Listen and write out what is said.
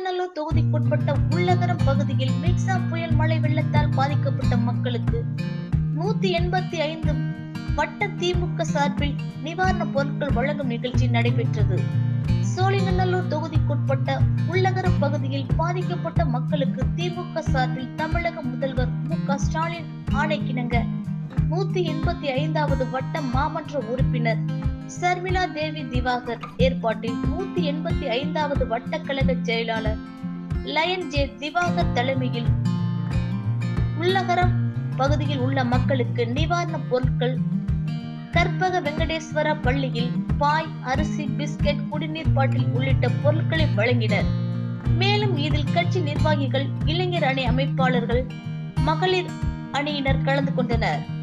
சின்னநல்லூர் தொகுதிக்குட்பட்ட உள்ளகரம் பகுதியில் மிக்சா புயல் மழை வெள்ளத்தால் பாதிக்கப்பட்ட மக்களுக்கு நூத்தி எண்பத்தி ஐந்து வட்ட திமுக சார்பில் நிவாரண பொருட்கள் வழங்கும் நிகழ்ச்சி நடைபெற்றது. சோழிநல்லூர் தொகுதிக்குட்பட்ட உள்ளகரம் பகுதியில் பாதிக்கப்பட்ட மக்களுக்கு திமுக சார்பில் தமிழக முதல்வர் மு க ஸ்டாலின் ஆணைக்கிணங்க. நூத்தி எண்பத்தி ஐந்தாவது வட்ட மாமன்ற உறுப்பினர் சர்மிளா தேவி திவாகர் ஏற்பாட்டில் நூத்தி எண்பத்தி ஐந்தாவது வட்டக்கழக செயலாளர் லயன் ஜே திவாகர் தலைமையில் உள்ளகரம் பகுதியில் உள்ள மக்களுக்கு நிவாரணப் பொருட்கள் கற்பக வெங்கடேஸ்வர பள்ளியில் பாய் அரிசி பிஸ்கட் குடிநீர் பாட்டில் உள்ளிட்ட பொருட்களை வழங்கினர். மேலும் இதில் கட்சி நிர்வாகிகள் இளைஞர் அணி அமைப்பாளர்கள் மகளிர் அணியினர் கலந்து கொண்டனர்.